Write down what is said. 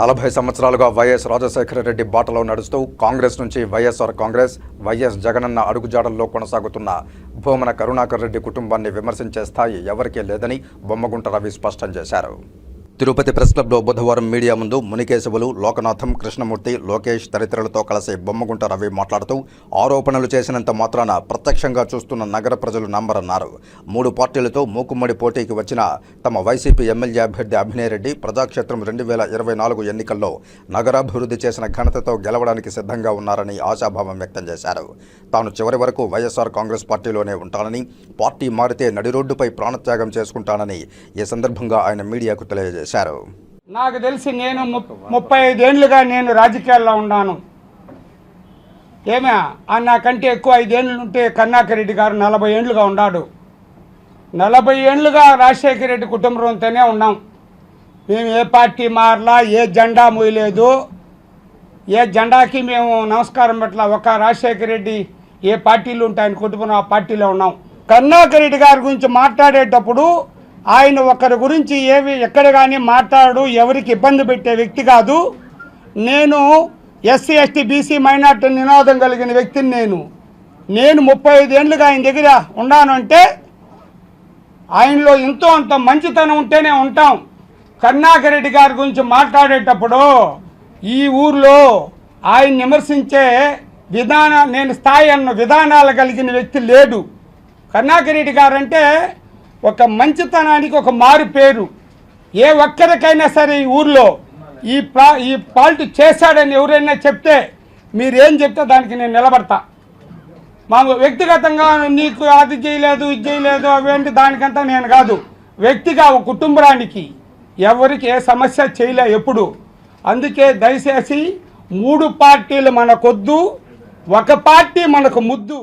నలభై సంవత్సరాలుగా వైఎస్ రాజశేఖర రెడ్డి బాటలో నడుస్తూ కాంగ్రెస్ నుంచి వైఎస్ఆర్ కాంగ్రెస్ వైఎస్ జగనన్న అడుగుజాడల్లో కొనసాగుతున్న భూమన కరుణాకర్ రెడ్డి కుటుంబాన్ని విమర్శించే స్థాయి ఎవరికీ లేదని బొమ్మగుంట రవి స్పష్టం చేశారు. తిరుపతి ప్రెస్ క్లబ్లో బుధవారం మీడియా ముందు మునికేశవులు లోకనాథం కృష్ణమూర్తి లోకేష్ తదితరులతో కలిసి బొమ్మగుంట రవి మాట్లాడుతూ ఆరోపణలు చేసినంత మాత్రాన ప్రత్యక్షంగా చూస్తున్న నగర ప్రజలు నమ్మరన్నారు. మూడు పార్టీలతో మూకుమ్మడి పోటీకి వచ్చిన తమ వైసీపీ ఎమ్మెల్యే అభ్యర్థి అభినయరెడ్డి ప్రజాక్షేత్రం రెండు వేల ఇరవై నాలుగు ఎన్నికల్లో నగరాభివృద్ధి చేసిన ఘనతతో గెలవడానికి సిద్ధంగా ఉన్నారని ఆశాభావం వ్యక్తం చేశారు. తాను చివరి వరకు వైఎస్ఆర్ కాంగ్రెస్ పార్టీలోనే ఉంటానని పార్టీ మారితే నడి రోడ్డుపై ప్రాణత్యాగం చేసుకుంటానని ఈ సందర్భంగా ఆయన మీడియాకు తెలియజేశారు. నాకు తెలిసి నేను ముప్- ముప్పై ఐదేళ్ళుగా నేను రాజకీయాల్లో ఉన్నాను. ఏమే నాకంటే ఎక్కువ ఐదేళ్ళు ఉంటే కన్నాకరెడ్డి రెడ్డి గారు నలభై ఏండ్లుగా ఉన్నాడు. నలభై ఏండ్లుగా రాజశేఖర రెడ్డి కుటుంబంతోనే ఉన్నాం. మేము ఏ పార్టీ మారలా ఏ జెండా మోయలేదు. ఏ జెండాకి మేము నమస్కారం పెట్టలా ఒక రాజశేఖర రెడ్డి ఏ పార్టీలు ఉంటాయని ఆయన కుటుంబం ఆ పార్టీలో ఉన్నాం. కరుణాకర్ రెడ్డి గారి గురించి మాట్లాడేటప్పుడు ఆయన ఒకరి గురించి ఏవి ఎక్కడ కానీ మాట్లాడు ఎవరికి ఇబ్బంది పెట్టే వ్యక్తి కాదు. నేను ఎస్సీ ఎస్టీ బీసీ మైనార్టీ నినాదం కలిగిన వ్యక్తిని నేను. నేను ముప్పై ఐదేళ్ళుగా ఆయన దగ్గర ఉన్నానంటే ఆయనలో ఎంతో అంత మంచితనం ఉంటేనే ఉంటాం. కరుణాకరెడ్డి గారి గురించి మాట్లాడేటప్పుడు ఈ ఊర్లో ఆయన విమర్శించే విధాన నేను స్థాయి అన్న విధానాలు కలిగిన వ్యక్తి లేడు. కరుణాకరెడ్డి గారంటే గారు అంటే ఒక మంచితనానికి ఒక మారు పేరు. ఏ ఒక్కరికైనా సరే ఈ ఊర్లో ఈ పా ఈ పాల్ట్ చేశాడని ఎవరైనా చెప్తే మీరేం చెప్తే దానికి నేను నిలబడతా. మా వ్యక్తిగతంగా నీకు అది చేయలేదు ఇది చేయలేదు అవేంటి దానికంతా నేను కాదు. వ్యక్తిగా ఒక కుటుంబానికి ఎవరికి ఏ సమస్య చేయలే ఎప్పుడు. అందుకే దయచేసి మూడు పార్టీలు మనకొద్దు ఒక పార్టీ మనకు ముద్దు.